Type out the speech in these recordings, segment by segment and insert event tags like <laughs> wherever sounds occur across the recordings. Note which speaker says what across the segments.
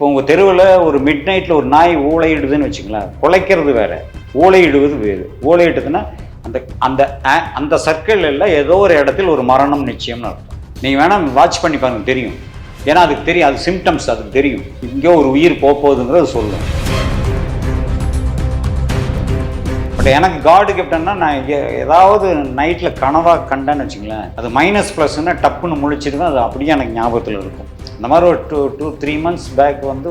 Speaker 1: இப்போ உங்கள் தெருவில் ஒரு மிட் நைட்டில் ஒரு நாய் ஊழையிடுதுன்னு வச்சுங்களேன் குலைக்கிறது வேறு. ஊழையிடுவது வேறு. ஊழையிட்டதுன்னா அந்த அந்த அந்த சர்க்கிள் எல்லாம் ஏதோ ஒரு இடத்தில் ஒரு மரணம் நிச்சயம்னு அர்த்தம். நீங்கள் வேணால் வாட்ச் பண்ணி பாருங்க தெரியும். ஏன்னா அதுக்கு தெரியும் அது சிம்டம்ஸ் அதுக்கு தெரியும். இங்கே ஒரு உயிர் போகுதுங்கிறது சொல்லும். பட் எனக்கு காடு கிஃப்ட்னா நான் ஏதாவது நைட்டில் கனவாக கண்டேன்னு வச்சுங்களேன் அது மைனஸ் ப்ளஸ்ன்னா டப்புன்னு முழிச்சிருக்கும் அது அப்படியே எனக்கு ஞாபகத்தில் இருக்கும். இந்த மாதிரி ஒரு two two three months back வந்து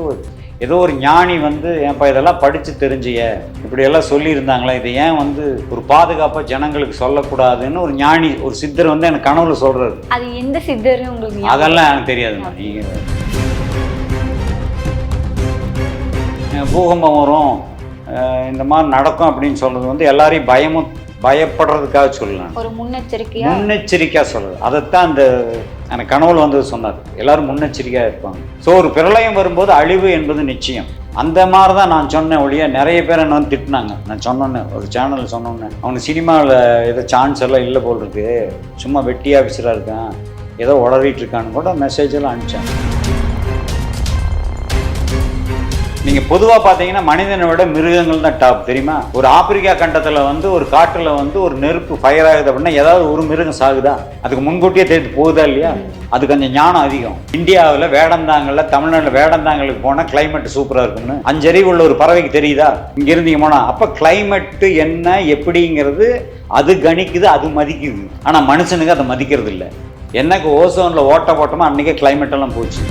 Speaker 1: ஏதோ ஒரு ஞானி வந்து ஏன்ப்பா இதெல்லாம் படித்து தெரிஞ்சிய இப்படியெல்லாம் சொல்லியிருந்தாங்களே இதை ஏன் வந்து ஒரு பாதுகாப்பாக ஜனங்களுக்கு சொல்லக்கூடாதுன்னு ஒரு ஞானி ஒரு சித்தர் வந்து எனக்கு கனவுல சொல்கிறாரு
Speaker 2: அது எந்த சித்தர் உங்களுக்கு?
Speaker 1: அதெல்லாம் எனக்கு நீங்கள் பூகம்பம் வரும் இந்த மாதிரி நடக்கும் அப்படின்னு சொல்றது வந்து எல்லாரையும் பயமும் பயப்படுறதுக்காக சொல்லலாம்.
Speaker 2: ஒரு முன்னெச்சரிக்கையா?
Speaker 1: முன்னெச்சரிக்கையாக சொல்றது. அதைத்தான் அந்த எனக்கு கனவுல வந்து சொன்னார். எல்லாரும் முன்னெச்சரிக்கையாக இருப்பாங்க. ஸோ ஒரு பிரளயம் வரும்போது அழிவு என்பது நிச்சயம். அந்த மாதிரி தான் நான் சொன்னேன் ஒழிய நிறைய பேர் என்ன வந்து திட்டினாங்க. நான் சொன்னோன்னே ஒரு சேனல் சொன்னோன்னே அவனுக்கு சினிமாவில் ஏதோ சான்ஸ் எல்லாம் இல்லை போல் இருக்கு. சும்மா வெட்டி ஆஃபீஸராக இருக்கான். ஏதோ உளறிட்டு இருக்கான்னு கூட மெசேஜ் எல்லாம் அனுப்பிச்சாங்க நீங்கள் பொதுவாக பார்த்தீங்கன்னா மனிதனை விட மிருகங்கள் தான் டாப் தெரியுமா? ஒரு ஆப்பிரிக்கா கண்டத்தில் வந்து ஒரு காட்டில் வந்து ஒரு நெருப்பு ஃபயர் ஆகுது அப்படின்னா ஏதாவது ஒரு மிருகம் சாகுதா? அதுக்கு முன்கூட்டியே தெரிஞ்சு போகுதா இல்லையா? அது கொஞ்சம் ஞானம் அதிகம். இந்தியாவில் வேடந்தாங்கல்ல தமிழ்நாட்டில் வேடந்தாங்களுக்கு போனால் கிளைமேட் சூப்பராக இருக்கும்னு. அஞ்சறிவு உள்ள ஒரு பறவைக்கு தெரியுதா? இங்கே இருந்தீங்க போனால் அப்போ கிளைமேட்டு என்ன எப்படிங்கிறது அது கணிக்குது அது மதிக்குது. ஆனால் மனுஷனுக்கு அதை மதிக்கிறது இல்லை என்னக்கு ஓசோனில் ஓட்ட போட்டோமோ அன்றைக்கே கிளைமேட்டெல்லாம் போச்சு.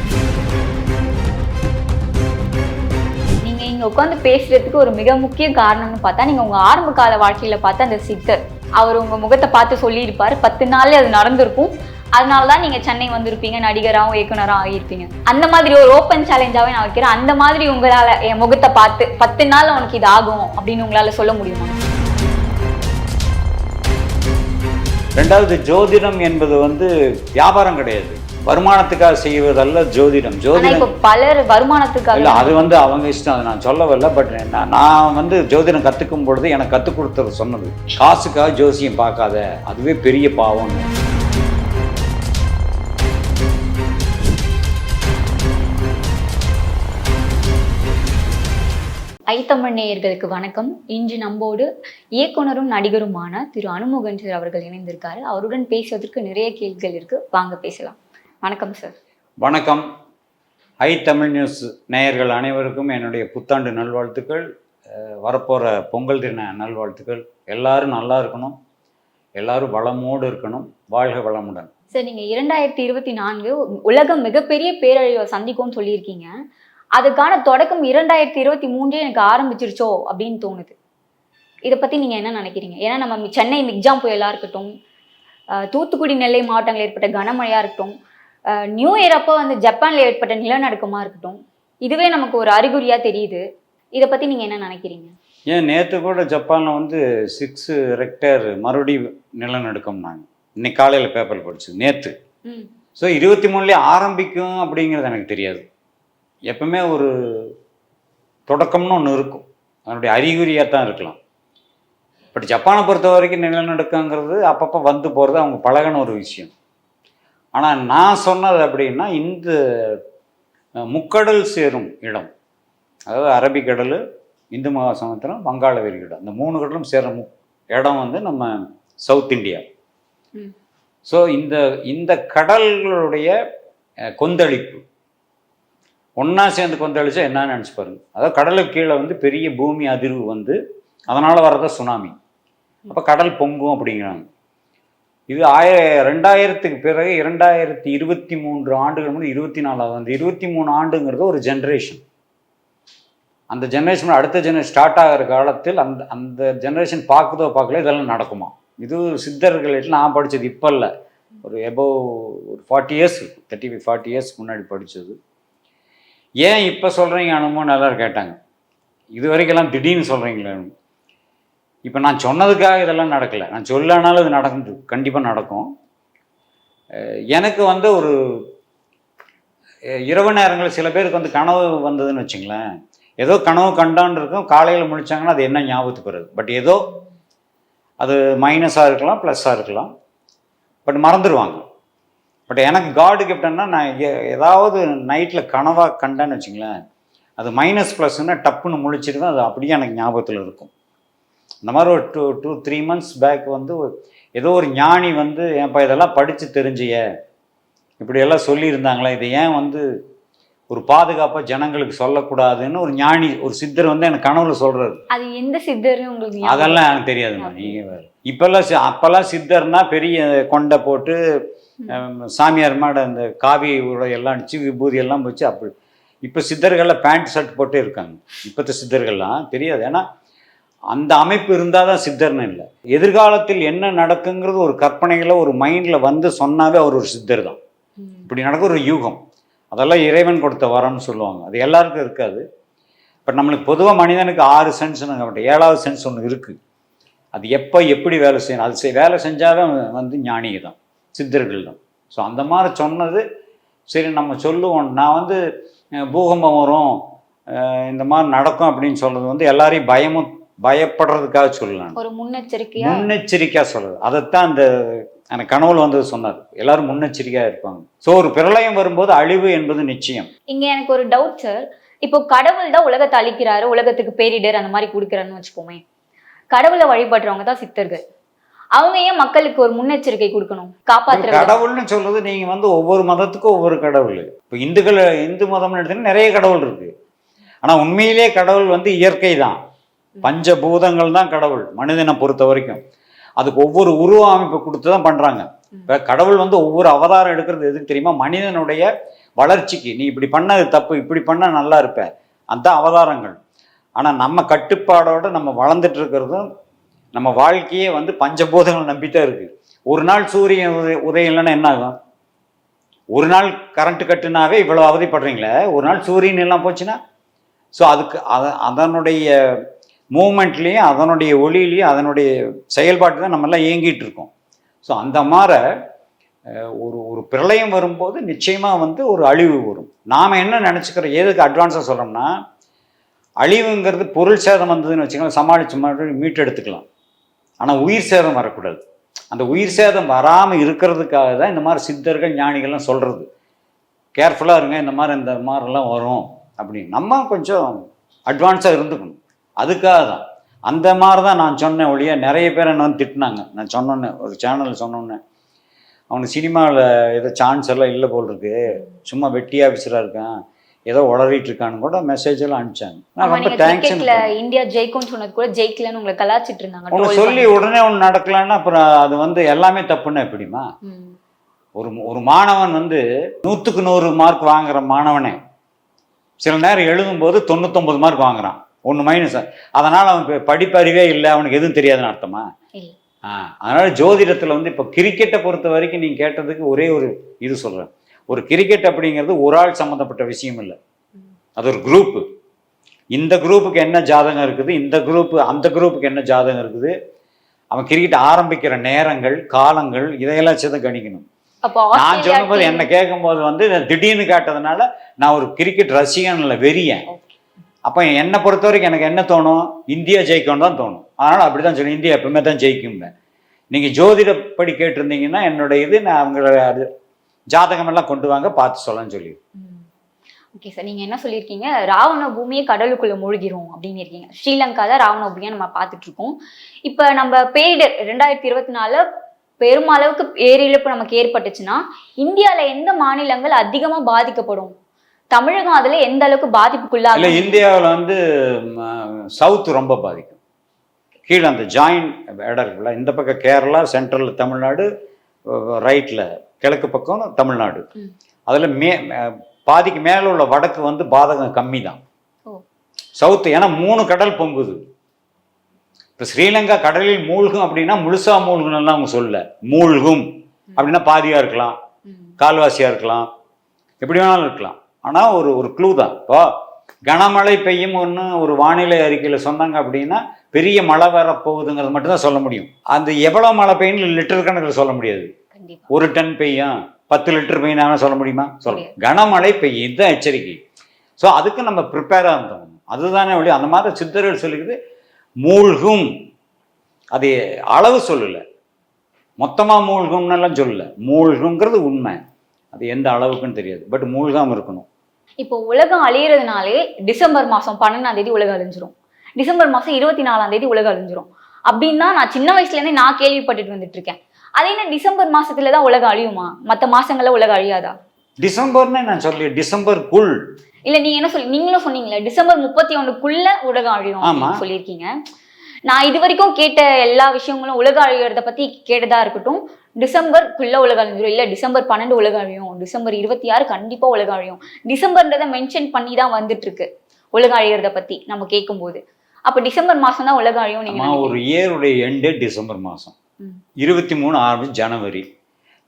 Speaker 2: நீங்கள் உட்காந்து பேசுறதுக்கு ஒரு மிக முக்கிய காரணம்னு பார்த்தா நீங்கள் உங்கள் ஆரம்ப கால வாழ்க்கையில் பார்த்த அந்த சித்தர். அவர் உங்கள் முகத்தை பார்த்து சொல்லியிருப்பார். பத்து நாளில் அது நடந்திருக்கும். அதனால தான் நீங்கள் சென்னை வந்திருப்பீங்க நடிகராகவும் இயக்குனராகவும் ஆகியிருப்பீங்க. அந்த மாதிரி ஒரு ஓப்பன் சேலஞ்சாகவே நான் வைக்கிறேன். அந்த மாதிரி உங்களால் என் முகத்தை பார்த்து பத்து நாள் உனக்கு இது ஆகும் அப்படின்னு உங்களால் சொல்ல முடியுமா?
Speaker 1: ரெண்டாவது ஜோதிடம் என்பது வந்து வியாபாரம் கிடையாது. வருமானத்துக்காக செய்வதல்ல ஜோதிடம். ஜோதிடம்
Speaker 2: இப்ப பலர் வருமானத்துக்காக
Speaker 1: இல்லை அது வந்து அவங்க இஷ்டம். அதை நான் சொல்ல வரல பட் நான் வந்து ஜோதிடம் கற்றுக்கும் பொழுது எனக்கு கற்றுக் கொடுத்தது சொன்னது. காசுக்காக ஜோசியம் பார்க்காத அதுவே பெரிய பாவம்.
Speaker 2: ஐத்தமிழ் நேயர்களுக்கு வணக்கம். இன்று நம்மோடு இயக்குனரும் நடிகருமான திரு அனுமுகன் சார் அவர்கள் இணைந்திருக்காரு. அவருடன் பேசுவதற்கு நிறைய கேள்விகள் இருக்கு. வாங்க பேசலாம். வணக்கம் சார்
Speaker 1: வணக்கம். ஐ தமிழ் நியூஸ் நேயர்கள் அனைவருக்கும் என்னுடைய புத்தாண்டு நல்வாழ்த்துக்கள். வரப்போகிற பொங்கல் தின நல்வாழ்த்துக்கள். எல்லாரும் நல்லா இருக்கணும். எல்லாரும் வளமோடு இருக்கணும். வாழ்க வளமுடன்.
Speaker 2: சார் நீங்க இரண்டாயிரத்தி இருபத்தி நான்கு உலகம் மிகப்பெரிய பேரழிவை சந்திக்கும்னு சொல்லியிருக்கீங்க. அதுக்கான தொடக்கம் இரண்டாயிரத்தி இருபத்தி மூன்றே எனக்கு ஆரம்பிச்சிருச்சோ அப்படின்னு தோணுது. இதை பத்தி நீங்க என்ன நினைக்கிறீங்க? ஏன்னா நம்ம சென்னை மிக்ஜாம் புயலா இருக்கட்டும் தூத்துக்குடி நெல்லை மாவட்டங்களில் ஏற்பட்ட கனமழையா இருக்கட்டும் நியூ இயர் அப்போ வந்து ஜப்பான்ல ஏற்பட்ட நிலநடுக்கமா இருக்கட்டும் இதுவே நமக்கு ஒரு அறிகுறியா தெரியுது. இதை பத்தி நீங்க என்ன நினைக்கிறீங்க?
Speaker 1: ஏன் நேற்று கூட ஜப்பானில் வந்து சிக்ஸ் ரெக்டர் மறுபடியும் நிலநடுக்கம்னாங்க. இன்னைக்கு காலையில் பேப்பர் படிச்சது நேற்று ஸோ இருபத்தி மூணுலேயே ஆரம்பிக்கும் அப்படிங்கிறது எனக்கு தெரியாது. எப்பவுமே ஒரு தொடக்கம்னு ஒன்று இருக்கும். அதனுடைய அறிகுறியாக தான் இருக்கலாம். பட் ஜப்பானை பொறுத்த வரைக்கும் நிலநடுக்கங்கிறது அப்பப்போ வந்து போகிறது அவங்க பழகின ஒரு விஷயம். ஆனால் நான் சொன்னது அப்படின்னா இந்த முக்கடல் சேரும் இடம். அதாவது அரபிக்கடல் இந்து மகாசமுத்திரம் வங்காள விரிகுடா இந்த மூணு கடலும் சேர மு- இடம் வந்து நம்ம சவுத் இந்தியா. ஸோ இந்த இந்த கடல்களுடைய கொந்தளிப்பு. ஒன்றா சேர்ந்து கொந்தளிச்சா என்னன்னு நினச்சி பாருங்க. அதாவது கடலுக்கு கீழே வந்து பெரிய பூமி அதிர்வு வந்து அதனால் வர்றத சுனாமி. அப்போ கடல் பொங்கும் அப்படிங்கிறாங்க. இது ஆய ரெண்டாயிரத்துக்கு பிறகு இரண்டாயிரத்தி இருபத்தி மூன்று ஆண்டுகள் முன்னாடி இருபத்தி நாலாவது அந்த இருபத்தி மூணு ஆண்டுங்கிறது ஒரு ஜென்ரேஷன் அந்த ஜென்ரேஷன் அடுத்த ஜென்ரேஷன் ஸ்டார்ட் ஆகிற காலத்தில் அந்த அந்த ஜென்ரேஷன் பார்க்குதோ பார்க்கல இதெல்லாம் நடக்குமா? இது சித்தர்கள் நான் படித்தது இப்போ இல்லை ஒரு எபோவ் ஒரு forty years thirty five forty years முன்னாடி படித்தது ஏன் இப்போ சொல்கிறீங்க அனுபவம் எல்லோரும் கேட்டாங்க. இது வரைக்கெல்லாம் திடீர்னு சொல்கிறீங்களே இப்போ நான் சொன்னதுக்காக இதெல்லாம் நடக்கலை. நான் சொல்லனாலும் இது நடந்து கண்டிப்பாக நடக்கும். எனக்கு வந்து ஒரு இரவு நேரங்களில் சில பேருக்கு வந்து கனவு வந்ததுன்னு வச்சுங்களேன். ஏதோ கனவு கண்டான்னு இருக்கும் காலையில் முடித்தாங்கன்னா அது என்ன ஞாபகத்துக்கு வருது. பட் ஏதோ அது மைனஸாக இருக்கலாம் ப்ளஸ்ஸாக இருக்கலாம். பட் மறந்துடுவாங்க பட் எனக்கு காடு கிஃப்டன்னா நான் ஏதாவது நைட்டில் கனவாக கண்டேன்னு வச்சுங்களேன். அது மைனஸ் ப்ளஸ்ன்னா டப்புன்னு முழிச்சிருவேன் அது அப்படியே எனக்கு ஞாபகத்தில் இருக்கும். இந்த மாதிரி ஒரு two two three months back வந்து ஏதோ ஒரு ஞானி வந்து ஏன்ப்பா இதெல்லாம் படித்து தெரிஞ்சிய? இப்படியெல்லாம் சொல்லியிருந்தாங்களே இது ஏன் வந்து ஒரு பாதுகாப்பாக ஜனங்களுக்கு சொல்லக்கூடாதுன்னு ஒரு ஞானி ஒரு சித்தர் வந்து எனக்கு கனவுல சொல்கிறாரு
Speaker 2: அது எந்த சித்தர்னு உங்களுக்கு
Speaker 1: அதெல்லாம் எனக்கு தெரியாதும்மா நீங்கள் வேறு. இப்போல்லாம் அப்போல்லாம் சித்தர்னா பெரிய கொண்டை போட்டு சாமியார் மாட அந்த காவி எல்லாம் அடிச்சு விபூதி எல்லாம் வச்சு அப்படி. இப்போ சித்தர்கள்லாம் பேண்ட் ஷர்ட் போட்டு இருக்காங்க. இப்போத்த சித்தர்கள்லாம் தெரியாது. ஏன்னா அந்த அமைப்பு இருந்தால் தான் சித்தர்னு இல்லை. எதிர்காலத்தில் என்ன நடக்குங்கிறது ஒரு கற்பனைகளை ஒரு மைண்டில் வந்து சொன்னாவே அவர் ஒரு சித்தர் தான். இப்படி நடக்க ஒரு யூகம். அதெல்லாம் இறைவன் கொடுத்த வரம்னு சொல்லுவாங்க. அது எல்லாருக்கும் இருக்காது. பட் நம்மளுக்கு பொதுவாக மனிதனுக்கு ஆறு சென்ஸ் நாங்கள் ஏழாவது சென்ஸ் ஒன்று இருக்குது அது எப்போ எப்படி வேலை செய்யணும்? அது வேலை செஞ்சாவே வந்து ஞானிக தான். சித்தர்கள் தான். ஸோ அந்த மாதிரி சொன்னது சரி நம்ம சொல்லுவோம். நான் வந்து பூகம்பம் வரும் இந்த மாதிரி நடக்கும் அப்படின்னு சொல்றது வந்து எல்லாரையும் பயமும் பயப்படுறதுக்காக சொல்லலாம்
Speaker 2: ஒரு முன்னெச்சரிக்கையா?
Speaker 1: முன்னெச்சரிக்கையாக சொல்றது அதைத்தான் அந்த எனக்கு கனவுல வந்தது சொன்னார். எல்லாரும் முன்னெச்சரிக்கையாக இருப்பாங்க. ஸோ ஒரு பிரளயம் வரும்போது அழிவு என்பது நிச்சயம்.
Speaker 2: இங்க எனக்கு ஒரு டவுட் சார் இப்போ கடவுள் தான் உலகத்தை அழிக்கிறாரு உலகத்துக்கு பேரிடர் அந்த மாதிரி கொடுக்குறாருன்னு வச்சுப்போமே கடவுளை வழிபடுறவங்க தான் சித்தர்கள். அவங்க ஏன் மக்களுக்கு ஒரு முன்னெச்சரிக்கை கொடுக்கணும்? காப்பாத்துறது
Speaker 1: கடவுள்னு சொல்றது நீங்க வந்து ஒவ்வொரு மதத்துக்கும் ஒவ்வொரு கடவுள். இப்போ இந்துக்கள் இந்து மதம்னு எடுத்தீங்கன்னா நிறைய கடவுள் இருக்கு. ஆனா உண்மையிலே கடவுள் வந்து இயற்கை தான் பஞ்சபூதங்கள் தான் கடவுள் மனிதனை பொறுத்த வரைக்கும். அதுக்கு ஒவ்வொரு உருவ அமைப்பு கொடுத்து தான் பண்றாங்க இப்போ கடவுள் வந்து ஒவ்வொரு அவதாரம் எடுக்கிறது எதுக்கு தெரியுமா? மனிதனுடைய வளர்ச்சிக்கு. நீ இப்படி பண்ணது தப்பு இப்படி பண்ணா நல்லா இருப்ப. அந்த அவதாரங்கள். ஆனா நம்ம கட்டுப்பாடோட நம்ம வளர்ந்துட்டு இருக்கிறதும் நம்ம வாழ்க்கையே வந்து பஞ்சபூதங்கள் நம்பித்தான் இருக்கு. ஒரு நாள் சூரியன் உதய உதயம் இல்லைன்னா என்ன ஆகும்? ஒரு நாள் கரண்ட் கட்டுனாவே இவ்வளோ அவதிப்படுறீங்களே? ஒரு நாள் சூரியன் எல்லாம் போச்சுன்னா? ஸோ அதுக்கு அத அதனுடைய மூமெண்ட்லேயும் அதனுடைய ஒளியிலையும் அதனுடைய செயல்பாட்டு தான் நம்ம எல்லாம் இயங்கிட்டு இருக்கோம். ஸோ அந்த மாதிரி ஒரு ஒரு பிரளயம் வரும்போது நிச்சயமாக வந்து ஒரு அழிவு வரும். நாம் என்ன நினச்சிக்கிறோம் எதுக்கு அட்வான்ஸாக சொல்கிறோம்னா அழிவுங்கிறது பொருள் சேதம் வந்ததுன்னு வச்சுக்கலாம் சமாளித்து மறுபடியும் மீட்டு எடுத்துக்கலாம். ஆனால் உயிர் சேதம் வரக்கூடாது. அந்த உயிர் சேதம் வராமல் இருக்கிறதுக்காக தான் இந்த மாதிரி சித்தர்கள் ஞானிகள்லாம் சொல்கிறது கேர்ஃபுல்லாக இருங்க இந்த மாதிரி இந்த மாதிரிலாம் வரும் அப்படின்னு. நம்ம கொஞ்சம் அட்வான்ஸாக இருந்துக்கணும். அதுக்காக தான் அந்த மாதிரி தான் நான் சொன்னேன் ஒழிய நிறைய பேர் என்ன வந்து திட்டினாங்க. நான் சொன்னோன்னே ஒரு சேனலில் சொன்னோன்னே அவனுக்கு சினிமாவில் ஏதோ சான்ஸ் எல்லாம் இல்லை போல் இருக்கு. சும்மா வெட்டி ஆஃபீஸராக இருக்கான். ஏதோ உளறிட்டு இருக்கான்னு கூட மெசேஜ் எல்லாம் அனுப்பிச்சாங்க. நான் ரொம்ப தேங்க்ஸ்
Speaker 2: இந்தியா ஜெயிக்கும்னு சொன்னது கூட ஜெயிக்கலன்னு உங்களை கலாச்சிட்டு இருந்தாங்க troll
Speaker 1: சொல்லி. உடனே ஒன்று நடக்கலன்னா அப்புறம் அது வந்து எல்லாமே தப்புன்னா எப்படிமா. ஒரு ஒரு மாணவன் வந்து நூற்றுக்கு நூறு மார்க் வாங்குற மாணவனே சில நேரம் எழுதும்போது தொண்ணூத்தொம்பது மார்க் வாங்குறான். ஒன்று மைனஸ் அதனால் அவன் படிப்பறிவே இல்லை அவனுக்கு எதுவும் தெரியாதுன்னு அர்த்தமா. ஆ அதனால் ஜோதிடத்தில் வந்து இப்போ கிரிக்கெட்டை பொறுத்த வரைக்கும் நீங்கள் கேட்டதுக்கு ஒரே ஒரு இது சொல்கிறேன் ஒரு கிரிக்கெட் அப்படிங்கிறது ஒரு ஆள் சம்மந்தப்பட்ட விஷயம் இல்லை. அது ஒரு குரூப்பு இந்த குரூப்புக்கு என்ன ஜாதகம் இருக்குது? இந்த குரூப்பு அந்த குரூப்புக்கு என்ன ஜாதகம் இருக்குது? அவன் கிரிக்கெட் ஆரம்பிக்கிற நேரங்கள் காலங்கள் இதையெல்லாம் சேர்த்து கணிக்கணும். நான் சொல்லும்போது என்ன கேட்கும்போது வந்து திடீர்னு கேட்டதுனால நான் ஒரு கிரிக்கெட் ரசிகன் இல்லை வெறியன் அப்போ என்னை பொறுத்த வரைக்கும் எனக்கு என்ன தோணும்? இந்தியா ஜெயிக்கணும் தான் தோணும். அதனால் அப்படி தான் சொல்லி இந்தியா எப்பவுமே தான் ஜெயிக்கும்பேன் நீங்கள் ஜோதிடப்படி கேட்டிருந்தீங்கன்னா என்னோட இது நான் அவங்கள அது ஜாதகமெல்லாம் கொண்டு வாங்க பார்த்து சொல்லன்னு சொல்லி
Speaker 2: ஓகே சார் நீங்க என்ன சொல்லியிருக்கீங்க? ராவண பூமியை கடலுக்குள்ளே மூழ்கிரும் அப்படின்னு இருக்கீங்க. ஸ்ரீலங்கா தான் ராவண பூமியை நம்ம பார்த்துட்ருக்கோம் இப்போ நம்ம பேரிடர் ரெண்டாயிரத்தி இருபத்தி நாலில் பெருமளவுக்கு பேரிழப்பு நமக்கு ஏற்பட்டுச்சுன்னா இந்தியாவில் எந்த மாநிலங்கள் அதிகமாக பாதிக்கப்படும்? தமிழகம் அதுல எந்த அளவுக்கு
Speaker 1: இல்லை
Speaker 2: பாதிப்புக்குள்ளாகும்
Speaker 1: இந்தியாவில் வந்து சவுத் ரொம்ப பாதிக்கும். கீழே அந்த ஜாயிண்ட் இடம் இருக்குல்ல இந்த பக்கம் கேரளா சென்ட்ரல் தமிழ்நாடு ரைட்டில் கிழக்கு பக்கம் தமிழ்நாடு. அதில் மே பாதிக்கு மேலே உள்ள வடக்கு வந்து பாதகம் கம்மி தான். சவுத்து ஏன்னா மூணு கடல் பொங்குது. இப்போ ஸ்ரீலங்கா கடலில் மூழ்கும் அப்படின்னா முழுசா மூழ்கணும்லாம் அவங்க சொல்ல. மூழ்கும். அப்படின்னா பாதியாக இருக்கலாம். கால்வாசியாக இருக்கலாம். எப்படி வேணாலும் இருக்கலாம். ஆனால் ஒரு ஒரு க்ளூ தான். இப்போ கனமழை பெய்யும் ஒன்று ஒரு வானிலை அறிக்கையில் சொன்னாங்க அப்படின்னா பெரிய மழை வரப்போகுதுங்கிறது மட்டும்தான் சொல்ல முடியும். அந்த எவ்வளோ மழை பெய்யும்னு லிட்டர் கணக்கில் சொல்ல முடியாது. ஒரு டன் பெய்யும் பத்து லிட்டர் பெய்யும் சொல்ல முடியுமா? சொல்ல
Speaker 2: முடியாது.
Speaker 1: கனமழை பெய்யும். இதுதான் எச்சரிக்கை. ஸோ அதுக்கு நம்ம ப்ரிப்பேராக இருந்தோம். அதுதானே வழி அந்த மாதிரி சித்தர்கள் சொல்லிக்குது மூழ்கும். அது அளவு சொல்லலை. மொத்தமாக மூழ்கும்னெல்லாம் சொல்லல. மூழ்குங்கிறது உண்மை. அது எந்த அளவுக்குன்னு தெரியாது. பட் மூழ்காமல் இருக்கணும்.
Speaker 2: இப்போ உலகம் அழியறதுனாலே டிசம்பர் மாசம் பன்னெண்டாம் தேதி உலகம் அழிஞ்சிரும். டிசம்பர் மாசம் இருபத்தி நாலாம் தேதி உலகம் அழிஞ்சிரும். அப்படின்னு தான் நான் சின்ன வயசுல இருந்தே நான் கேள்விப்பட்டுட்டு வந்துட்டு இருக்கேன் அதே என்ன டிசம்பர் மாசத்துல தான் உலகம் அழியுமா? மத்த மாசங்கள்ல உலகம் அழியாதா?
Speaker 1: டிசம்பர்னு நான் சொல்லி டிசம்பருக்குள்.
Speaker 2: இல்ல நீங்க என்ன சொல்லி நீங்களும் சொன்னீங்களே டிசம்பர் முப்பத்தி ஒண்ணுக்குள்ள உலகம் அழியும் சொல்லியிருக்கீங்க. நான் இது வரைக்கும் கேட்ட எல்லா விஷயங்களும் உலகம் அழியறத பத்தி கேட்டதா இருக்கட்டும். டிசம்பருக்குள்ள உலகம் அழிஞ்சிரும் இல்ல டிசம்பர் பன்னெண்டு உலகம் அழியும் டிசம்பர் இருபத்தி ஆறு கண்டிப்பா உலகம் அழியும் டிசம்பர்ன்றத மென்ஷன் பண்ணி தான் வந்துட்டு இருக்கு உலகம் அழியறத பத்தி நம்ம கேட்கும்போது. அப்ப டிசம்பர் மாசம் தான் உலகம் அழியும் நீங்க
Speaker 1: ஒரு? இயருடைய எண்டே டிசம்பர் மாதம்
Speaker 2: ம்.
Speaker 1: இருபத்தி மூணு ஆரம்பிச்சு ஜனவரி.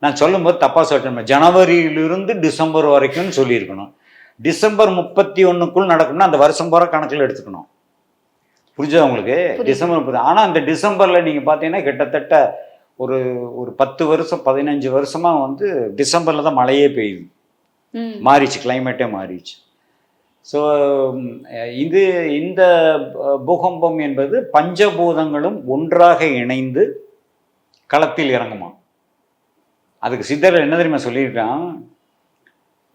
Speaker 1: நான் சொல்லும்போது தப்பாக சொல்லிட்டேன். ஜனவரியிலிருந்து டிசம்பர் வரைக்கும்னு சொல்லியிருக்கணும். டிசம்பர் முப்பத்தி ஒன்றுக்குள் நடக்கணும்னா அந்த வருஷம் பூரா கணக்கில் எடுத்துக்கணும். புரிஞ்சதா உங்களுக்கு. டிசம்பர் முப்பது. ஆனால் அந்த டிசம்பரில் நீங்கள் பார்த்தீங்கன்னா கிட்டத்தட்ட ஒரு ஒரு பத்து வருஷம் பதினஞ்சு வருஷமாக வந்து டிசம்பரில் தான் மழையே பெய்யுது. மாறிச்சு கிளைமேட்டே மாறிச்சு. ஸோ இது இந்த பூகம்பம் என்பது பஞ்சபூதங்களும் ஒன்றாக இணைந்து களத்தில் இறங்குமா? அதுக்கு சித்தர் என்ன தெரியுமா சொல்லியிருக்கான்?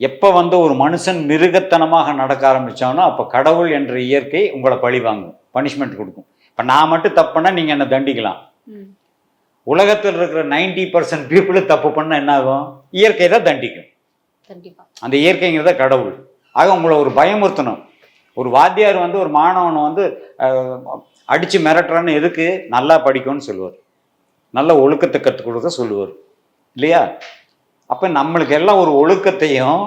Speaker 1: எப்போ வந்து ஒரு மனுஷன் மிருகத்தனமாக நடக்க ஆரம்பிச்சானோ அப்போ கடவுள் என்ற இயற்கை உங்களை பழி வாங்கும் பனிஷ்மெண்ட் கொடுக்கும். இப்போ நான் மட்டும் தப்பு பண்ணால் நீங்கள் என்னை தண்டிக்கலாம். உலகத்தில் இருக்கிற நைன்டி பர்சன்ட் பீப்புள் தப்பு பண்ணால் என்ன ஆகும் இயற்கை தான் தண்டிக்கும். அந்த இயற்கைங்கிறத கடவுள். ஆக உங்களை ஒரு பயமுறுத்தணும். ஒரு வாத்தியார் வந்து ஒரு மாணவனை வந்து அடிச்சு மிரட்டுறான்னு எதுக்கு? நல்லா படிக்கும்னு சொல்லுவார். நல்ல ஒழுக்கத்தை கற்றுக் கொடுக்க சொல்லுவார். இல்லையா? அப்போ நம்மளுக்கு எல்லாம் ஒரு ஒழுக்கத்தையும்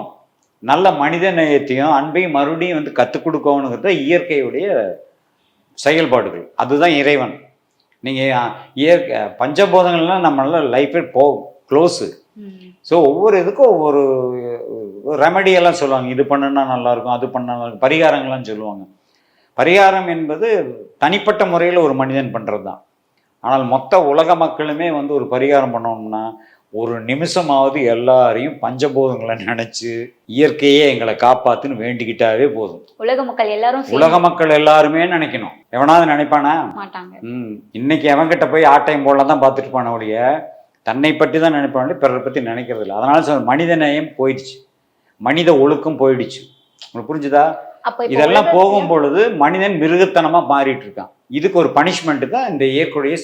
Speaker 1: நல்ல மனித நேயத்தையும் அன்பையும் மறுபடியும் வந்து கற்றுக் கொடுக்கணுங்கிறத இயற்கையுடைய செயல்பாடுகள். அதுதான் இறைவன். நீங்கள் இயற்கை பஞ்சபோதங்கள்லாம் நம்மளால லைஃபே போ க்ளோஸு. ஸோ ஒவ்வொரு இதுக்கும் ஒவ்வொரு ரெமடி எல்லாம் சொல்லுவாங்க. இது பண்ணுனா நல்லா இருக்கும் அது பண்ணா நல்லா இருக்கும் பரிகாரங்கள்லாம் சொல்லுவாங்க. பரிகாரம் என்பது தனிப்பட்ட முறையில் ஒரு மனிதன் பண்ணுறது தான் ஆனால் மொத்த உலக மக்களுமே வந்து ஒரு பரிகாரம் பண்ணணும்னா ஒரு நிமிஷமாவது எல்லாரையும் பஞ்சபூதங்களை நினச்சி இயற்கையே எங்களை காப்பாத்துன்னு வேண்டிக்கிட்டாவே போதும்.
Speaker 2: உலக மக்கள் எல்லாரும்
Speaker 1: உலக மக்கள் எல்லாருமே நினைக்கணும். எவனாவது நினைப்பானா? ம். இன்னைக்கு அவன்கிட்ட போய் ஆட்டையும் போடலாம் தான் பார்த்துட்டு போன ஒழிய தன்னை பற்றி தான் நினைப்பான் பிறரை பற்றி நினைக்கிறது இல்லை. அதனால சொல்ல மனித நேயம் போயிடுச்சு. மனித ஒழுக்கம் போயிடுச்சு. உங்களுக்கு புரிஞ்சுதா? இதெல்லாம் போகும் பொழுது மனிதன் மிருகத்தனமா மாறிட்டு இருக்கான். இதுக்கு ஒரு பனிஷ்மெண்ட் தான் இந்த இயற்கையுடைய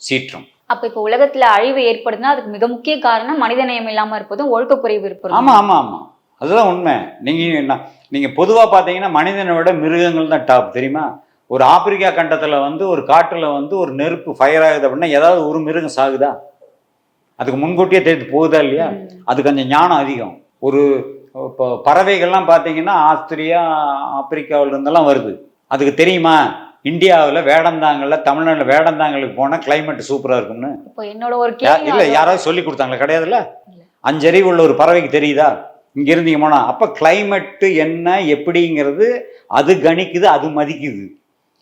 Speaker 1: சீற்றம்.
Speaker 2: அப்ப இப்ப உலகத்துல அழிவு ஏற்படுதுன்னா அதுக்கு மிக முக்கிய காரணம் மனித நேயம் இல்லாம இருப்பதும் ஒழுக்கக்குறைவு இருப்பதும்
Speaker 1: ஆமா ஆமா ஆமா. அதுதான் உண்மை. நீங்க என்ன- நீங்க பொதுவா பாத்தீங்கன்னா மனிதனை விட மிருகங்கள் தான் டாப் தெரியுமா? ஒரு ஆப்பிரிக்கா கண்டத்துல வந்து ஒரு காட்டுல வந்து ஒரு நெருப்பு ஃபயர் ஆகுது அப்படின்னா ஏதாவது ஒரு மிருகம் சாகுதா? அதுக்கு முன்கூட்டியே தெரிஞ்சு போகுதா இல்லையா?
Speaker 2: ம்.
Speaker 1: அது கொஞ்சம் ஞானம் அதிகம். ஒரு இப்போ பறவைகள்லாம் பார்த்தீங்கன்னா ஆஸ்திரியா ஆப்பிரிக்காவுல இருந்தெல்லாம் வருது. அதுக்கு தெரியுமா? இந்தியாவில் வேடந்தாங்கல்ல தமிழ்நாட்டில் வேடந்தாங்கலுக்கு போனால் கிளைமேட் சூப்பராக இருக்கும்னு.
Speaker 2: இப்போ என்னோட ஒரு
Speaker 1: இல்ல. யாராவது சொல்லி கொடுத்தாங்களா? கிடையாதுல்ல?
Speaker 2: இல்ல.
Speaker 1: அஞ்சறிவு உள்ள ஒரு பறவைக்கு தெரியுதா? இங்க இருந்தீங்க போனா. அப்ப கிளைமேட்டு என்ன எப்படிங்கிறது அது கணிக்குது அது மதிக்குது.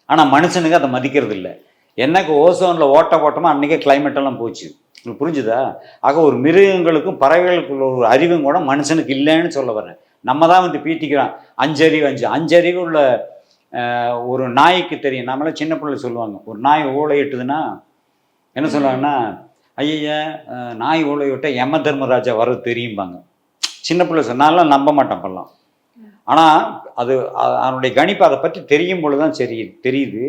Speaker 1: ஆனா மனுஷனுக்கு அதை மதிக்கிறது இல்லை என்னக்கு ஓசோன்ல ஓட்ட ஓட்டமா அன்னைக்கே climate எல்லாம் போச்சு. உங்களுக்கு புரிஞ்சுதா? ஆக ஒரு மிருகங்களுக்கும் பறவைகளுக்குள்ள ஒரு அறிவும் கூட மனுஷனுக்கு இல்லைன்னு சொல்ல வரேன் நம்ம தான் வந்து பீத்திக்கிறோம் அஞ்சறிவு அஞ்சு. அஞ்சறிவு உள்ள ஒரு நாய்க்கு தெரியும். நம்மளாம் சின்ன பிள்ளை சொல்லுவாங்க. ஒரு நாய் ஊழையிட்டுதுன்னா என்ன சொல்லுவாங்கன்னா ஐயா நாய் விட்ட யம தர்மராஜா வர்றது தெரியும்பாங்க. சின்ன பிள்ளை சொன்னாலும் நம்ப மாட்டேன் பல்லாம் ஆனால் அது அ- அதனுடைய கணிப்பு அதை பற்றி தெரியும் பொழுது தான் சரி தெரியுது.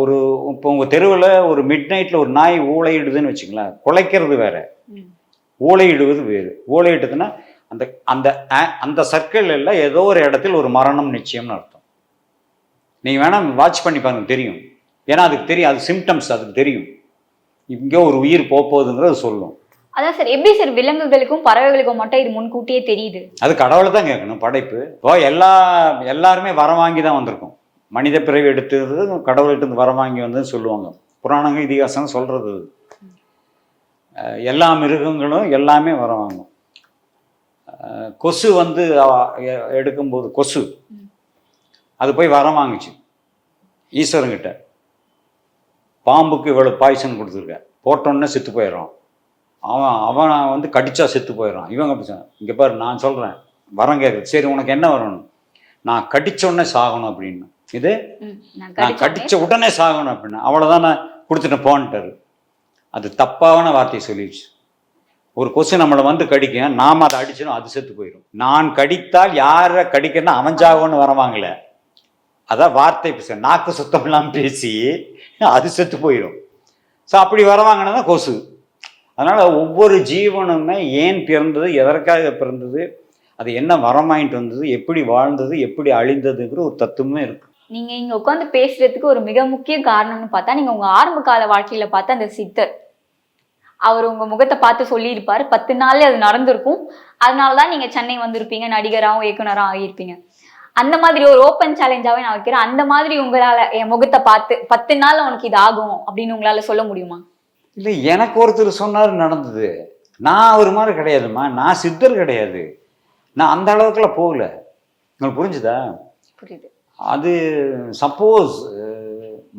Speaker 1: ஒரு இப்போ உங்கள் தெருவில் ஒரு மிட் நைட்டில் ஒரு நாய் ஊழையிடுதுன்னு வச்சுங்களேன் குலைக்கிறது வேற. ஊழையிடுவது வேறு. ஊழையிட்டதுன்னா அந்த அந்த அந்த சர்க்கிளில் ஏதோ ஒரு இடத்தில் ஒரு மரணம் நிச்சயம்னு அர்த்தம். நீங்கள் வேணால் வாட்ச் பண்ணி பாருங்க தெரியும். ஏன்னா அதுக்கு தெரியும் அது சிம்டம்ஸ் அதுக்கு தெரியும். இங்கே ஒரு உயிர் போக போகுதுங்கிறது சொல்லும்.
Speaker 2: அதான் சார் எப்படி சார் விலங்குகளுக்கும் பறவைகளுக்கும் மட்டும் இது முன்கூட்டியே தெரியுது?
Speaker 1: அது கடவுளை தான் கேட்கணும் படைப்பு. இப்போ எல்லா எல்லாருமே வரம் வாங்கி தான் வந்திருக்கும். மனித பிறவி எடுத்தது கடவுள்கிட்ட வரம் வாங்கி வந்ததுன்னு சொல்லுவாங்க. புராணங்க இதிகாசம் சொல்றது எல்லா மிருகங்களும் எல்லாமே வரம் வாங்கும். கொசு வந்து எடுக்கும்போது கொசு. அது போய் வரம் வாங்குச்சு. ஈஸ்வரங்கிட்ட. பாம்புக்கு இவ்வளவு பாய்சன் கொடுத்துருக்க. போட்டோன்னே செத்து போயிடுறான். அவன் அவன் வந்து கடிச்சா செத்து போயிடுறான். இவங்க அப்படி. இங்க பாரு நான் சொல்றேன். வரம் கேட்குது சரி உனக்கு என்ன வரணும்? நான் கடிச்ச உடனே சாகணும் அப்படின்னு. இது?
Speaker 2: நான் கடிச்ச
Speaker 1: உடனே சாகணும் அப்படின்னு. அவ்வளோதான் நான் கொடுத்துட்டு போன்ட்டாரு. அது தப்பான வார்த்தையை சொல்லிடுச்சு. ஒரு கொசு நம்மளை வந்து கடிக்கும். நாம் அதை அடிச்சிடும் அது செத்து போயிடும் நான் கடித்தால் யாரை கடிக்கணும் அவன் ஜாகன்னு வரவாங்களே அதான் வார்த்தை பேச நாக்கு சுத்தம் இல்லாமல் பேசி அது செத்து போயிடும். ஸோ அப்படி வரவாங்கன்னா தான் கொசு. அதனால் ஒவ்வொரு ஜீவனுமே ஏன் பிறந்தது எதற்காக பிறந்தது அது என்ன வரம் வாங்கிட்டு வந்தது எப்படி வாழ்ந்தது எப்படி அழிந்ததுங்கிற ஒரு தத்துவமே இருக்கு.
Speaker 2: நீங்க இங்க உட்காந்து பேசுறதுக்கு ஒரு மிக முக்கிய காரணம்னு பார்த்தா நீங்க உங்க ஆரம்ப கால வாழ்க்கையில பார்த்தா அந்த சித்தர். அவர் உங்க முகத்தை பார்த்து சொல்லியிருப்பாரு. பத்து நாள்ல அது நடந்திருக்கும். அதனாலதான் நீங்க சென்னை வந்திருப்பீங்க நடிகராகவும் இயக்குனராகவும் ஆகியிருப்பீங்க. அந்த மாதிரி ஒரு ஓப்பன் சேலஞ்சாவே நான் வைக்கிறேன். அந்த மாதிரி உங்களால என் முகத்தை பார்த்து பத்து நாள்ல உனக்கு இது ஆகும் அப்படின்னு உங்களால சொல்ல முடியுமா?
Speaker 1: இல்லை எனக்கு ஒருத்தர் சொன்னார் நடந்தது. நான் ஒரு மாதிரி கிடையாதும்மா. நான் சித்தர் கிடையாது. நான் அந்த அளவுக்குலாம் போகல. உங்களுக்கு புரிஞ்சுதா?
Speaker 2: புரியுது.
Speaker 1: அது சப்போஸ்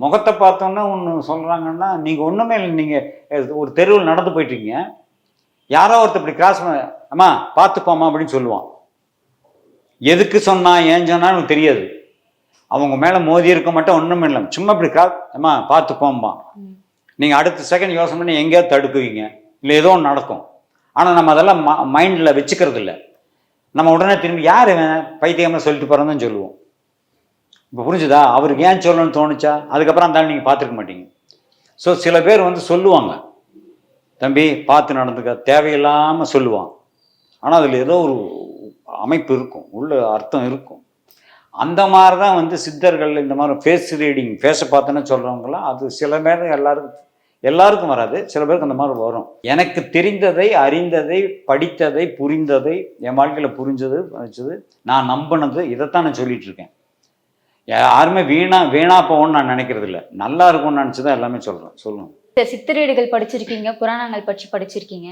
Speaker 1: முகத்தை பார்த்தோன்னே ஒன்று சொல்கிறாங்கன்னா நீங்கள் ஒன்றுமே இல்லை. நீங்கள் ஒரு தெருவில் நடந்து போயிட்டீங்க. யாரோ ஒருத்தர் இப்படி கிராஸ் பண்ண அம்மா பார்த்துப்போம்மா அப்படின்னு சொல்லுவான். எதுக்கு சொன்னா ஏன் சொன்னா எனக்கு தெரியாது. அவங்க மேலே மோதி இருக்க மாட்டோம் ஒன்றுமே இல்லை. சும்மா இப்படி கிராஸ் அம்மா பார்த்துப்போம்மா.
Speaker 2: ம்.
Speaker 1: நீங்கள் அடுத்த செகண்ட் யோசனை பண்ணி எங்கேயாவது தடுக்குவீங்க. இல்லை ஏதோ ஒன்று நடக்கும். ஆனால் நம்ம அதெல்லாம் மைண்டில் வச்சுக்கிறது இல்லை. நம்ம உடனே திரும்பி யார் இவன்? பைத்தியமாக சொல்லிட்டு போகிறோன்னு சொல்லுவோம். இப்போ புரிஞ்சுதா? அவருக்கு ஏன் சொல்லணும்னு தோணுச்சா? அதுக்கப்புறம் அந்த நீங்கள் பார்த்துருக்க மாட்டீங்க. ஸோ சில பேர் வந்து சொல்லுவாங்க. தம்பி பார்த்து நடந்துக்க. தேவையில்லாமல் சொல்லுவான். ஆனால் அதில் ஏதோ ஒரு அமைப்பு இருக்கும் உள்ள அர்த்தம் இருக்கும். அந்த மாதிரி தான் வந்து சித்தர்கள் இந்த மாதிரி ஃபேஸ் ரீடிங் ஃபேஸை பார்த்தோன்னு சொல்கிறவங்களாம் அது சில பேர் எல்லாருக்கும் எல்லாருக்கும் வராது சில பேருக்கு அந்த மாதிரி வரும். எனக்கு தெரிந்ததை அறிந்ததை படித்ததை புரிந்ததை என் வாழ்க்கையில் புரிஞ்சது வச்சது நான் நம்பினது இதைத்தான் நான் சொல்லிட்டு இருக்கேன். யாருமே வீணா வீணா போகணும்னு நான் நினைக்கிறது இல்லை. நல்லா இருக்கும்னு நினச்சி தான் எல்லாமே சொல்கிறேன் சொல்லுங்க.
Speaker 2: சித்திரேடுகள் படிச்சிருக்கீங்க புராணங்கள் பற்றி படிச்சிருக்கீங்க.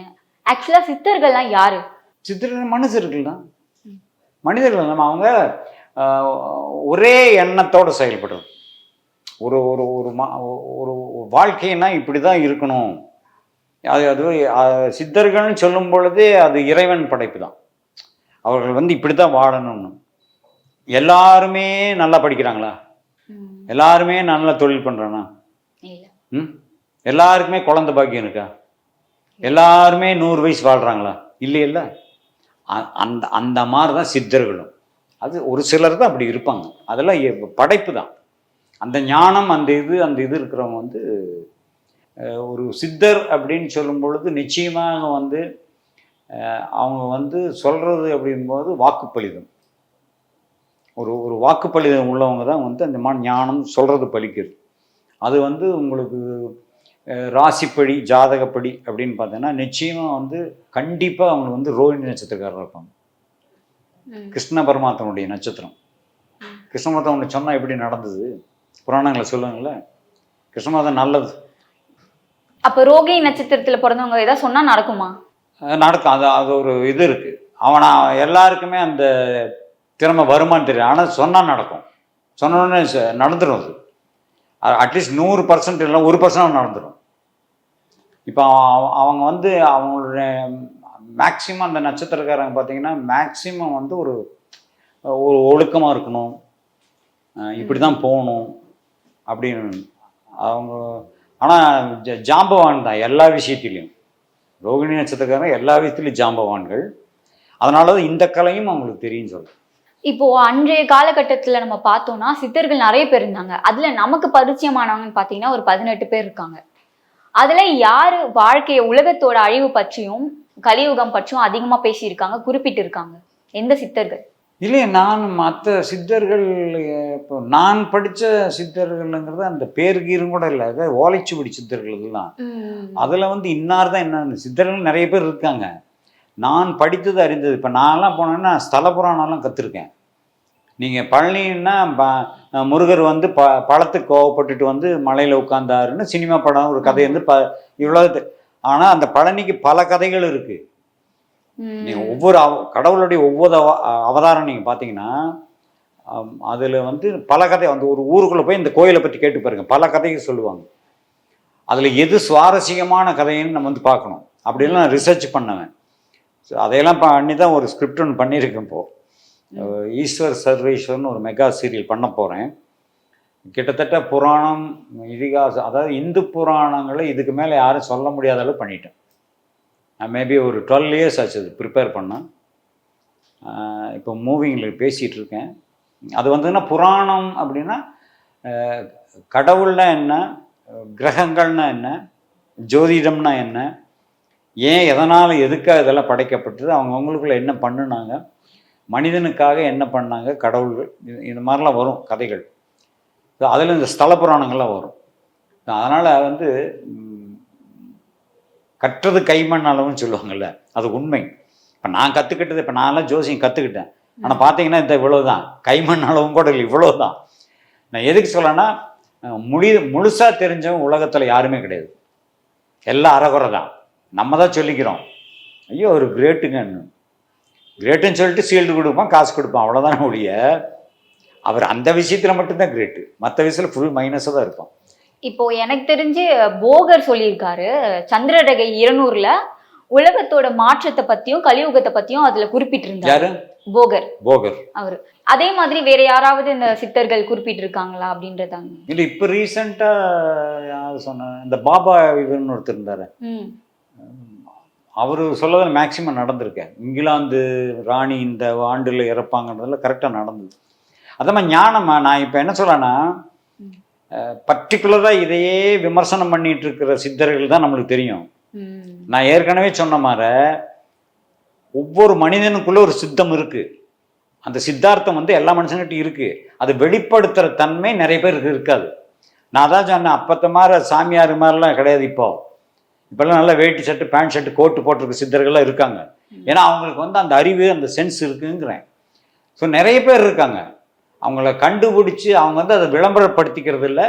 Speaker 2: ஆக்சுவலா சித்தர்கள்லாம் யாரு?
Speaker 1: சித்திர மனுஷர்கள் தான் மனிதர்கள் நம்ம அவங்க ஒரே எண்ணத்தோடு செயல்படுறது. ஒரு ஒரு ஒரு மா ஒரு வாழ்க்கைன்னா இப்படி தான் இருக்கணும். அது அது சித்தர்கள்னு சொல்லும் பொழுதே அது இறைவன் படைப்பு தான் அவர்கள் வந்து இப்படி தான் வாழணும்னு. எல்லாருமே நல்லா படிக்கிறாங்களா? எல்லாருமே நல்ல தொழில் பண்ணுறானா ம்? எல்லாருக்குமே குழந்தை பாக்கியம் இருக்கா? எல்லாருமே நூறு வயசு வாழ்கிறாங்களா இல்லையில்ல அந்த அந்த மாதிரி தான் சித்தர்களும். அது ஒரு சிலர் தான் அப்படி இருப்பாங்க. அதெல்லாம் படைப்பு தான். அந்த ஞானம் அந்த இது அந்த இது இருக்கிறவங்க வந்து ஒரு சித்தர் அப்படின்னு சொல்லும் பொழுது நிச்சயமாக வந்து அவங்க வந்து சொல்கிறது அப்படிங்கும்போது வாக்குப்பளிதம். ஒரு ஒரு வாக்குப்பளிதம் உள்ளவங்க தான் வந்து அந்த மா ஞானம் சொல்கிறது பலிக்கிறது. அது வந்து உங்களுக்கு ராசிப்படி ஜாதகப்படி அப்படின்னு பார்த்தீங்கன்னா நிச்சயமாக வந்து கண்டிப்பாக அவங்க வந்து ரோஹிணி நட்சத்திரக்காரர் இருப்பாங்க. கிருஷ்ண பரமாத்மனுடைய நட்சத்திரம்.
Speaker 2: ம்.
Speaker 1: கிருஷ்ண பரமாத்மன் சொன்னால் எப்படி நடந்தது? புராணங்களை சொல்லுங்களேன் கிருஷ்ண பரமாத்மன் நல்லது.
Speaker 2: அப்ப ரோகிணி நட்சத்திரத்துல பிறந்தவங்க ஏதாவது சொன்னா நடக்குமா?
Speaker 1: நடக்கும். அது அது ஒரு இது இருக்குது அவனை எல்லாருக்குமே அந்த திறமை வருமான்னு தெரியும் ஆனால் சொன்னால் நடக்கும். சொன்னோடனே நடந்துடும் அது. அட்லீஸ்ட் நூறு பர்சன்ட் இல்லை ஒரு பர்சன்ட் நடந்துடும் இப்போ அவங்க வந்து அவங்களுடைய மேக்சிமம் அந்த நட்சத்திரக்காரங்க பார்த்தீங்கன்னா மேக்சிமம் வந்து ஒரு ஒரு ஒழுக்கமாக இருக்கணும். இப்படி தான் போகணும். அப்படின்னு அவங்க ஆனால் ஜ ஜாம்பவான் தான் எல்லா விஷயத்திலையும். ரோகிணி நட்சத்திரக்காரங்க எல்லா விஷயத்துலையும் ஜாம்பவான்கள். அதனால தான் இந்த கலையும் அவங்களுக்கு தெரியும் சொல்கிறேன்
Speaker 2: இப்போ அன்றைய காலகட்டத்துல நம்ம பார்த்தோம்னா சித்தர்கள் நிறைய பேர் இருந்தாங்க. அதுல நமக்கு பரிச்சயமானவங்கன்னு பாத்தீங்கன்னா ஒரு பதினெட்டு பேர் இருக்காங்க. அதுல யாரு வாழ்க்கைய உலகத்தோட அழிவு பற்றியும் கலியுகம் பற்றியும் அதிகமா பேசியிருக்காங்க குறிப்பிட்டு இருக்காங்க எந்த சித்தர்கள்?
Speaker 1: இல்லையே நான் மற்ற சித்தர்கள் இப்போ நான் படித்த சித்தர்கள்ங்கிறது அந்த பேர் கீரும் கூட இல்லை. ஓலைச்சுவடி சித்தர்கள் இதெல்லாம் அதில் வந்து இன்னார் தான் என்ன சித்தர்கள் நிறைய பேர் இருக்காங்க. நான் படித்தது அறிந்தது. இப்போ நான்லாம் போனேன்னா ஸ்தல புராணம்லாம் கற்றுருக்கேன் நீங்கள் பழனின்னா ப- முருகர் வந்து ப பழத்துக்கு கோவப்பட்டுட்டு வந்து மலையில் உட்காந்தாருன்னு சினிமா படம் ஒரு கதை வந்து ப இவ்வளோ ஆனால் அந்த பழனிக்கு பல கதைகள் இருக்குது நீங்கள் ஒவ்வொரு அவ- கடவுளுடைய ஒவ்வொரு அவ- அவதாரம் நீங்கள் பார்த்தீங்கன்னா அதில் வந்து பல கதை அந்த ஒரு ஊருக்குள்ளே போய் இந்த கோயிலை பற்றி கேட்டு பாருங்க. பல கதைகள் சொல்லுவாங்க. அதில் எது சுவாரஸ்யமான கதைன்னு நம்ம வந்து பார்க்கணும். அப்படிலாம் நான் ரிசர்ச் பண்ணவேன். ஸோ அதையெல்லாம் பண்ணி தான் ஒரு ஸ்கிரிப்ட் ஒன்று பண்ணியிருக்கேன் இப்போ. அஹ் ஈஸ்வர் சர்வேஸ்வர்னு ஒரு மெகா சீரியல் பண்ண போகிறேன் கிட்டத்தட்ட புராணம் இதிகாசம் அதாவது இந்து புராணங்களை இதுக்கு மேலே யாரும் சொல்ல முடியாத அளவு பண்ணிட்டேன். மேபி ஒரு டுவெல் இயர்ஸ் ஆச்சு அது ப்ரிப்பேர் பண்ணேன் இப்போ மூவிங்கில் பேசிகிட்டு இருக்கேன். அது வந்துன்னா புராணம் அப்படின்னா கடவுள்னா என்ன கிரகங்கள்னா என்ன ஜோதிடம்னா என்ன ஏன் எதனால் எதுக்காக இதெல்லாம் படைக்கப்பட்டது? அவங்கவுங்களுக்குள்ள என்ன பண்ணுனாங்க? மனிதனுக்காக என்ன பண்ணாங்க? கடவுள்கள் இது மாதிரிலாம் வரும் கதைகள். அதில் இந்த ஸ்தல புராணங்கள்லாம் வரும். அதனால் வந்து கற்றது கைமண் அளவுன்னு சொல்லுவாங்கள்ல அது உண்மை. இப்போ நான் கற்றுக்கிட்டது இப்போ நான்லாம் ஜோசியம் கற்றுக்கிட்டேன் ஆனால் பார்த்தீங்கன்னா இந்த இவ்வளோ தான் கைமண் அளவும் கூட இல்லை இவ்வளோ தான் நான் எதுக்கு சொல்லனா முழு முழுசாக தெரிஞ்சவங்க உலகத்தில் யாருமே கிடையாது. எல்லாம் அறகுறை தான். நம்ம தான் சொல்லிக்கிறோம். ஐயோ ஒரு கிரேட்டுங்கன்னு கிரேட்டுன்னு சொல்லிட்டு சீல்டு கொடுப்பான் காசு கொடுப்பான் அவ்வளோதானே ஒழிய. அவர் அந்த விஷயத்தில் மட்டும்தான் கிரேட்டு. மற்ற விஷயத்தில் ஃபுல் மைனஸாக தான் இருப்பான்.
Speaker 2: இப்போ எனக்கு தெரிஞ்சு போகர் சொல்லியிருக்காரு சந்திரரகை இருநூறுல உலகத்தோட மாற்றத்தை பத்தியும் கலியுகத்தை பத்தியும் அதுல குறிப்பிட்டிருந்தாரு. போகர்.
Speaker 1: போகர்.
Speaker 2: அவரு. அதே மாதிரி வேற யாராவது இந்த சித்தர்கள் குறிப்பிட்டிருக்காங்களா அப்படின்றதாங்க.
Speaker 1: இல்லை இப்போ ரீசெண்டாக யார் சொன்ன? இந்த பாபா இவர்னு ஒருத்தர் இருந்தார். அவர் சொல்லதை மேக்சிமம் நடந்திருக்கேன். இங்கிலாந்து ராணி இந்த ஆண்டில் இறப்பாங்கன்றதுல கரெக்டாக நடந்தது. அதே மாதிரி ஞானமா நான் இப்போ என்ன சொல்கிறேன்னா. பர்டிகுலராக இதையே விமர்சனம் பண்ணிட்டு இருக்கிற சித்தர்கள் தான் நம்மளுக்கு தெரியும். நான் ஏற்கனவே சொன்ன மாதிரி ஒவ்வொரு மனிதனுக்குள்ள ஒரு சித்தம் இருக்கு. அந்த சித்தார்த்தம் வந்து எல்லா மனுஷன்கிட்டையும் இருக்கு. அது வெளிப்படுத்துற தன்மை நிறைய பேருக்கு இருக்காது. நான் தான் சொன்னேன் அப்பத்த மாதிரி சாமியார் மாதிரிலாம் கிடையாது இப்போ. இப்போல்லாம் நல்லா வேட்டி ஷர்ட்டு பேண்ட் ஷர்ட்டு கோட்டு போட்டிருக்க சித்தர்கள்லாம் இருக்காங்க. ஏன்னா அவங்களுக்கு வந்து அந்த அறிவு அந்த சென்ஸ் இருக்குங்கிறேன். ஸோ நிறைய பேர் இருக்காங்க. அவங்கள கண்டுபிடிச்சி அவங்க வந்து அதை விளம்பரப்படுத்திக்கிறது இல்லை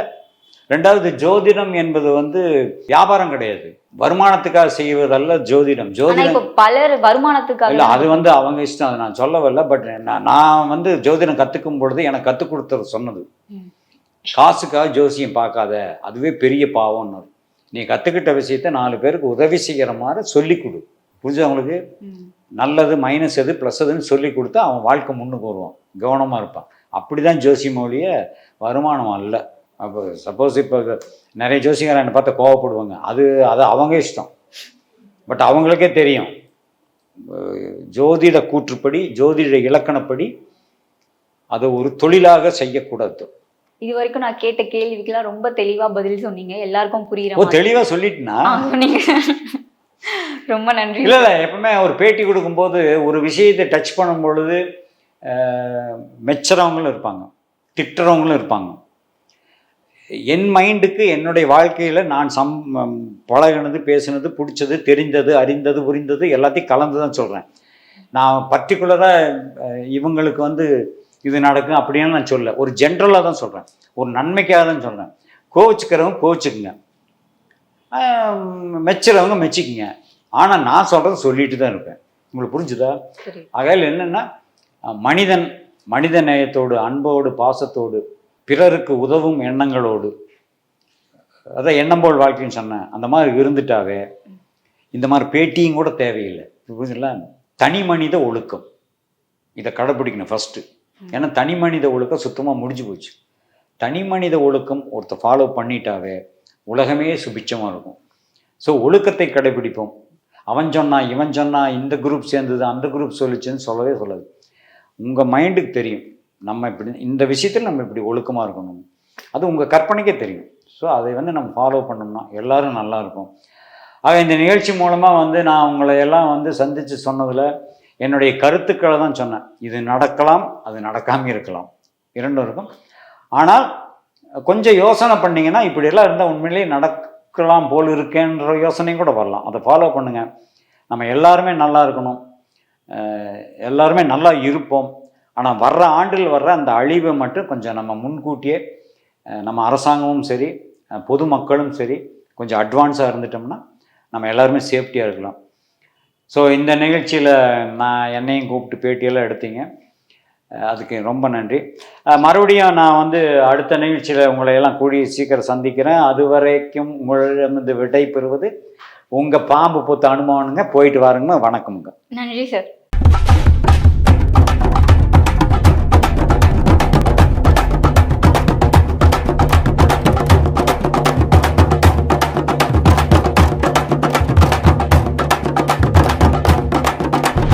Speaker 1: ரெண்டாவது ஜோதிடம் என்பது வந்து வியாபாரம் கிடையாது. வருமானத்துக்காக செய்வதல்ல ஜோதிடம். ஜோதிடம்
Speaker 2: பலர் வருமானத்துக்காக
Speaker 1: இல்லை அது வந்து அவங்க இஷ்டம். அதை நான் சொல்ல வரல பட் நான் வந்து ஜோதிடம் கற்றுக்கும் பொழுது எனக்கு கற்றுக் கொடுத்தது சொன்னது. காசுக்காக ஜோசியம் பார்க்காத அதுவே பெரிய பாவம்னு நீ கற்றுக்கிட்ட விஷயத்த நாலு பேருக்கு உதவி செய்கிற மாதிரி சொல்லி கொடு. புரிஞ்சு அவங்களுக்கு
Speaker 2: ம்.
Speaker 1: நல்லது மைனஸ் எது ப்ளஸ் எதுன்னு சொல்லி கொடுத்தா அவன் வாழ்க்கை முன்னுக்கு வருவான். கவனமாக இருப்பான். அப்படி தான் ஜோசியம் ஒழிய வருமானம் அல்ல. அப்போ சப்போஸ் இப்போ நிறைய ஜோசியக்காரன் என்னை பார்த்தா கோவப்படுவாங்க. அது அது அவங்க இஷ்டம். பட் அவங்களுக்கே தெரியும். ஜோதிட கூற்றுப்படி ஜோதிட இலக்கணப்படி அதை ஒரு தொழிலாக செய்யக்கூடாது.
Speaker 2: இது வரைக்கும் நான் கேட்ட கேள்விக்கெல்லாம் ரொம்ப தெளிவா பதில் சொன்னீங்க. எல்லாருக்கும் புரியுற
Speaker 1: ஓ தெளிவாக சொல்லிட்டுனா?
Speaker 2: சொன்னீங்க <laughs> ரொம்ப நன்றி.
Speaker 1: இல்லை இல்லை எப்பவுமே ஒரு பேட்டி கொடுக்கும்போது ஒரு விஷயத்தை டச் பண்ணும் பொழுது மெச்சுறவங்களும் இருப்பாங்க. திட்டுறவங்களும் இருப்பாங்க. என் மைண்டுக்கு என்னுடைய வாழ்க்கையில் நான் சம் பழகுனது பேசுனது பிடிச்சது தெரிந்தது அறிந்தது புரிந்தது எல்லாத்தையும் கலந்து தான் சொல்கிறேன் நான் பர்டிகுலராக இவங்களுக்கு வந்து இது நடக்கும் அப்படின்னு நான் சொல்ல ஒரு ஜென்ரலாக தான் சொல்கிறேன் ஒரு நன்மைக்காக தான் சொல்கிறேன் கோவிச்சுக்கிறவங்க கோவிச்சுக்குங்க. மெச்சுறவங்க மெச்சிக்குங்க. ஆனால் நான் சொல்கிறத சொல்லிட்டு தான் இருப்பேன். உங்களுக்கு புரிஞ்சுதா? ஆகையால் என்னென்னா மனிதன் மனித நேயத்தோடு அன்போடு பாசத்தோடு பிறருக்கு உதவும் எண்ணங்களோடு அதான் எண்ணம் போல் வாழ்க்கைன்னு சொன்னேன். அந்த மாதிரி இருந்துட்டாவே இந்த மாதிரி பேட்டியும் கூட தேவையில்லை. புரிஞ்சுங்களா தனி மனித ஒழுக்கம். இதை கடைப்பிடிக்கணும் ஃபஸ்ட்டு ஏன்னா தனி மனித ஒழுக்கம் சுத்தமாக முடிஞ்சு போச்சு. தனி மனித ஒழுக்கம் ஒருத்தர் ஃபாலோ பண்ணிட்டாவே உலகமே சுபிச்சமாக இருக்கும். ஸோ ஒழுக்கத்தை கடைபிடிப்போம். அவன் சொன்னா இவன் சொன்னா இந்த குரூப் சேர்ந்தது அந்த குரூப் சொல்லிச்சுன்னு சொல்லவே சொல்லாது. உங்கள் மைண்டுக்கு தெரியும். நம்ம இப்படி இந்த விஷயத்தில் நம்ம இப்படி ஒழுக்கமாக இருக்கணும். அது உங்கள் கற்பனைக்கே தெரியும். ஸோ அதை வந்து நம்ம ஃபாலோ பண்ணோம்னா எல்லாரும் நல்லா இருக்கும். ஆக இந்த நிகழ்ச்சி மூலமாக வந்து நான் உங்களை எல்லாம் வந்து சந்தித்து சொன்னதில் என்னுடைய கருத்துக்களை தான் சொன்னேன். இது நடக்கலாம் அது நடக்காமல் இருக்கலாம். இரண்டும் இருக்கும். ஆனால் கொஞ்சம் யோசனை பண்ணிங்கன்னா இப்படியெல்லாம் இருந்தால் உண்மையிலேயே நடக்கலாம் போல் இருக்கேன்ற யோசனையும் கூட வரலாம். அதை ஃபாலோ பண்ணுங்கள் நம்ம எல்லாருமே நல்லா இருக்கணும். எல்லாருமே நல்லா இருப்போம். ஆனால் வர்ற ஆண்டில் வர்ற அந்த அழிவை மட்டும் கொஞ்சம் நம்ம முன்கூட்டியே நம்ம அரசாங்கமும் சரி பொதுமக்களும் சரி கொஞ்சம் அட்வான்ஸாக இருந்துட்டோம்னா நம்ம எல்லாருமே சேஃப்டியாக இருக்கலாம். ஸோ இந்த நிகழ்ச்சியில் நான் என்னையும் கூப்பிட்டு பேட்டியெல்லாம் எடுத்தீங்க. அதுக்கு ரொம்ப நன்றி. மறுபடியும் நான் வந்து அடுத்த நிகழ்ச்சியில் உங்களை எல்லாம் கூடிய சீக்கிரம் சந்திக்கிறேன். அது வரைக்கும் உங்களிடமிருந்து விடை பெறுவது உங்கள் பாம்பு பொத்து அனுமானுங்க. போயிட்டு வாருங்க. வணக்கமுங்க.
Speaker 2: நன்றி சார்.